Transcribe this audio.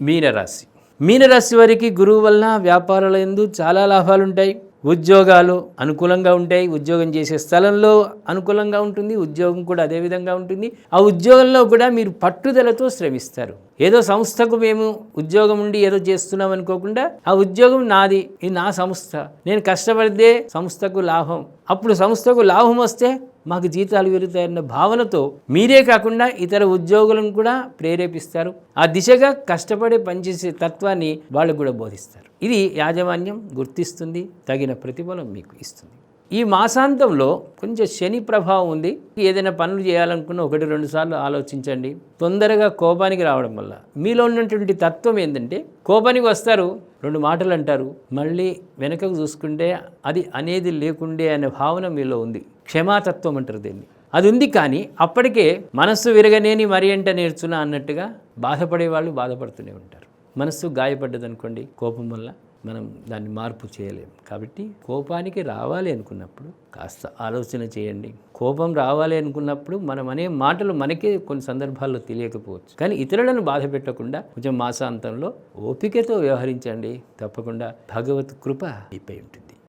మీనరాశి. మీనరాశి వారికి గురువు వల్ల వ్యాపారాల ఎందు చాలా లాభాలు ఉంటాయి ఉద్యోగాలు అనుకూలంగా ఉంటాయి. ఉద్యోగం చేసే స్థలంలో అనుకూలంగా ఉంటుంది. ఉద్యోగం కూడా అదే విధంగా ఉంటుంది. ఆ ఉద్యోగంలో కూడా మీరు పట్టుదలతో శ్రమిస్తారు. ఏదో సంస్థకు మేము ఉద్యోగం ఉండి ఏదో చేస్తున్నాం అనుకోకుండా ఆ ఉద్యోగం నాది ఇది నా సంస్థ. నేను కష్టపడితే సంస్థకు లాభం. అప్పుడు సంస్థకు లాభం వస్తే మాకు జీతాలు పెరుగుతాయన్న భావనతో మీరే కాకుండా ఇతర ఉద్యోగులను కూడా ప్రేరేపిస్తారు. ఆ దిశగా కష్టపడి పనిచేసే తత్వాన్ని వాళ్ళకు కూడా బోధిస్తారు. ఇది యాజమాన్యం గుర్తిస్తుంది తగిన ప్రతిఫలం మీకు ఇస్తుంది. ఈ మాసాంతంలో కొంచెం శని ప్రభావం ఉంది. ఏదైనా పనులు చేయాలనుకున్న ఒకటి రెండు సార్లు ఆలోచించండి. తొందరగా కోపానికి రావడం వల్ల. మీలో ఉన్నటువంటి తత్వం ఏంటంటే కోపానికి వస్తారు రెండు మాటలు అంటారు. మళ్ళీ వెనకకు చూసుకుంటే అది అనేది లేకుండే అనే భావన మీలో ఉంది. క్షమాతత్వం అంటారు దీన్ని. అది ఉంది కానీ అప్పటికే మనస్సు విరగనేని మరి ఎంట నేర్చున్నా అన్నట్టుగా బాధపడే వాళ్ళు బాధపడుతూనే ఉంటారు. మనస్సు గాయపడ్డదనుకోండి కోపం వల్ల. మనం దాన్ని మార్పు చేయలేము కాబట్టి కోపానికి రావాలి అనుకున్నప్పుడు కాస్త ఆలోచన చేయండి. కోపం రావాలి అనుకున్నప్పుడు మనం అనే మాటలు మనకే కొన్ని సందర్భాల్లో తెలియకపోవచ్చు. కానీ ఇతరులను బాధ పెట్టకుండా కొంచెం మాసాంతంలో ఓపికతో వ్యవహరించండి. తప్పకుండా భగవత్ కృప అయిపోయి ఉంటుంది.